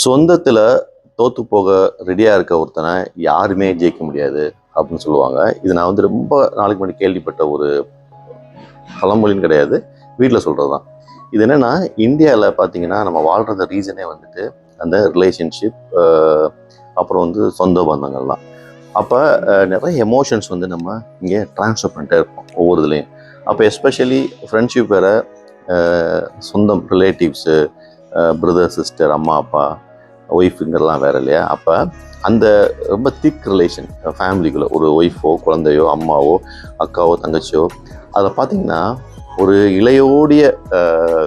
சொந்தத்தில் தோற்று போக ரெடியாக இருக்க ஒருத்தனை யாருமே ஜெயிக்க முடியாது அப்படின்னு சொல்லுவாங்க. இது நான் வந்து ரொம்ப நாளைக்கு முன்னாடி கேள்விப்பட்ட ஒரு பழமொழின்னு கிடையாது. வீட்டில் சொல்கிறது தான் இது என்னென்னா இந்தியாவில் பார்த்தீங்கன்னா நம்ம வாழ்கிறத ரீசனே வந்துட்டு அந்த ரிலேஷன்ஷிப் அப்புறம் வந்து சொந்த பந்தங்கள் தான் அப்போ நிறைய எமோஷன்ஸ் வந்து நம்ம இங்கே ட்ரான்ஸ்ஃபர் பண்ணிட்டே இருப்போம் ஒவ்வொரு இதுலேயும். அப்போ எஸ்பெஷலி ஃப்ரெண்ட்ஷிப் வேறு சொந்தம் ரிலேட்டிவ்ஸு பிரதர் சிஸ்டர் அம்மா அப்பா ஒய்ஃபுங்கிறலாம் வேற இல்லையா? அப்போ அந்த ரொம்ப திக் ரிலேஷன் ஃபேமிலிக்குள்ளே ஒரு ஒய்ஃபோ குழந்தையோ அம்மாவோ அக்காவோ தங்கச்சியோ அதில் பார்த்தீங்கன்னா ஒரு இளையோடைய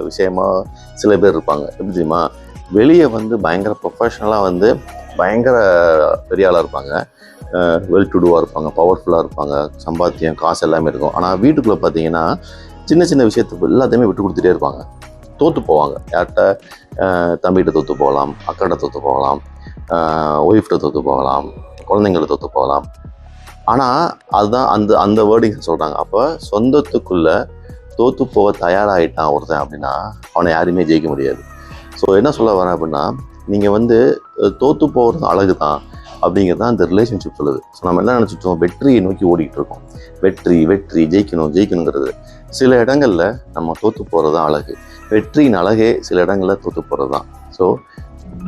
விஷயமாக சில பேர் இருப்பாங்க. எப்படி தெரியுமா? வெளியே வந்து பயங்கர ப்ரொஃபஷ்னலாக வந்து பயங்கர பெரிய ஆளாக இருப்பாங்க. வெல் டு டூவாக இருப்பாங்க பவர்ஃபுல்லாக இருப்பாங்க சம்பாத்தியம் காசு எல்லாமே இருக்கும். ஆனால் வீட்டுக்குள்ளே பார்த்தீங்கன்னா சின்ன சின்ன விஷயத்துக்கு எல்லாத்தையுமே விட்டு கொடுத்துட்டே இருப்பாங்க. தோற்று போவாங்க. யார்கிட்ட தம்பிகிட்ட தோற்று போகலாம் அக்காட்ட தோற்று போகலாம் ஒய்ஃப்ட்ட தோற்று போகலாம் குழந்தைங்கள தோற்று போகலாம். ஆனால் அதுதான் அந்த அந்த வேர்டிங் சொல்கிறாங்க அப்போ சொந்தத்துக்குள்ளே தோற்று போக தயாராகிட்டான் ஒருத்தன் அப்படின்னா அவனை யாருமே ஜெயிக்க முடியாது. ஸோ என்ன சொல்ல வரேன் அப்படின்னா நீங்கள் வந்து தோற்று போகிறது அழகு தான் அப்படிங்கிறது தான் இந்த ரிலேஷன்ஷிப் சொல்லுது. ஸோ நம்ம என்ன நினச்சிட்டோம் வெற்றியை நோக்கி ஓடிக்கிட்டு இருக்கோம். வெற்றி வெற்றி ஜெயிக்கணும் ஜெயிக்கணுங்கிறது சில இடங்களில் நம்ம தோற்று போகிறது தான் அழகு. வெற்றியின் அழகே சில இடங்களில் தோற்று போகிறது தான் ஸோ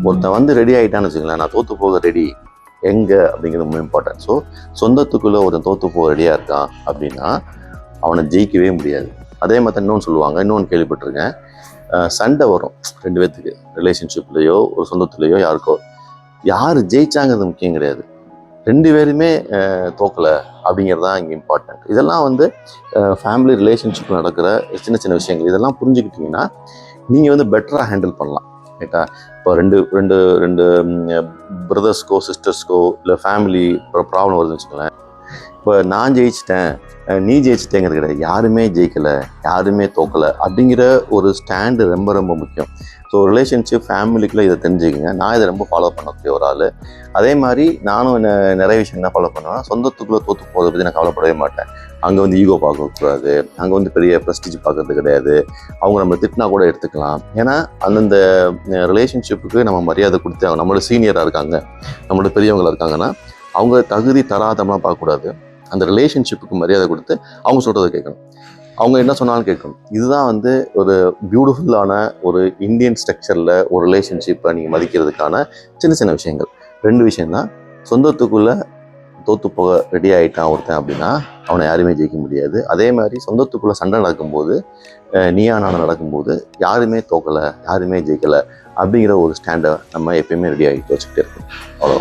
ஒருத்தன் வந்து ரெடி ஆகிட்டான்னு வச்சுக்கோங்களேன் நான் தோற்று போக ரெடி எங்கே அப்படிங்கிறது ரொம்ப இம்பார்ட்டன்ட் ஸோ சொந்தத்துக்குள்ளே ஒருத்தன் தோற்று போக ரெடியாக இருக்கான் அப்படின்னா அவனை ஜெயிக்கவே முடியாது. அதே மாதிரி இன்னொன்று சொல்லுவாங்க இன்னொன்று கேள்விப்பட்டிருக்கேன். சண்டை வரும் ரெண்டு பேர்த்துக்கு ரிலேஷன்ஷிப்லேயோ ஒரு சொந்தத்துலேயோ யாருக்கோ. யார் ஜெயிச்சாங்கிறது முக்கியம் கிடையாது. ரெண்டு பேருமே தோக்கலை. அப்படிங்கிறது தான் இங்கே இம்பார்ட்டன்ட் இதெல்லாம் வந்து ஃபேமிலி ரிலேஷன்ஷிப் நடக்கிற சின்ன சின்ன விஷயங்கள். இதெல்லாம் புரிஞ்சுக்கிட்டிங்கன்னா நீங்கள் வந்து பெட்டராக ஹேண்டில் பண்ணலாம். ரைட்டா இப்போ ரெண்டு ரெண்டு ரெண்டு பிரதர்ஸ்க்கோ சிஸ்டர்ஸ்க்கோ இல்லை ஃபேமிலி ப்ராப்ளம் வருதுன்னு வச்சுக்கோங்களேன். இப்போ நான் ஜெயிச்சிட்டேன் நீ ஜெயிச்சிட்டேங்கிறது கிடையாது. யாருமே ஜெயிக்கலை யாருமே தோக்கலை அப்படிங்கிற ஒரு ஸ்டாண்டு ரொம்ப ரொம்ப முக்கியம். ஸோ ரிலேஷன்ஷிப் ஃபேமிலிக்குள்ளே இதை தெரிஞ்சுக்கங்க. நான் இதை ரொம்ப ஃபாலோ பண்ணக்கூடிய ஒரு ஆள். அதே மாதிரி நானும் என்ன நிறைய விஷயம் என்ன ஃபாலோ பண்ணுவேன். சொந்தத்துக்குள்ளே தோற்று போகிறத பற்றி நான் கவலைப்படவே மாட்டேன். அங்கே வந்து ஈகோ பார்க்கக்கூடாது. அங்கே வந்து பெரிய ப்ரெஸ்டீஜ் பார்க்கறது கிடையாது. அவங்க நம்ம திட்டினா கூட எடுத்துக்கலாம். ஏன்னா அந்தந்த ரிலேஷன்ஷிப்புக்கு நம்ம மரியாதை கொடுத்து அவங்க நம்மளோட சீனியராக இருக்காங்க. நம்மளோட பெரியவங்களாக இருக்காங்கன்னா அவங்க தகுதி தராதமாக பார்க்கக்கூடாது. அந்த ரிலேஷன்ஷிப்புக்கு மரியாதை கொடுத்து அவங்க சொல்கிறத கேட்கணும். அவங்க என்ன சொன்னாலும் கேட்கணும். இதுதான் வந்து ஒரு பியூட்டிஃபுல்லான ஒரு இந்தியன் ஸ்ட்ரக்சரில் ஒரு ரிலேஷன்ஷிப்பை நீங்கள் மதிக்கிறதுக்கான சின்ன சின்ன விஷயங்கள். ரெண்டு விஷயம்தான். சொந்தத்துக்குள்ளே தோற்று போக ரெடி ஆகிட்டான் ஒருத்தன் அப்படின்னா அவனை யாருமே ஜெயிக்க முடியாது. அதே மாதிரி சொந்தத்துக்குள்ளே சண்டை நடக்கும்போது நீயானான நடக்கும்போது யாருமே தோக்கலை யாருமே ஜெயிக்கலை அப்படிங்கிற ஒரு ஸ்டாண்டை நம்ம எப்பயுமே ரெடி ஆகிட்டு வச்சுக்கிட்டே இருக்கோம் அவ்வளோ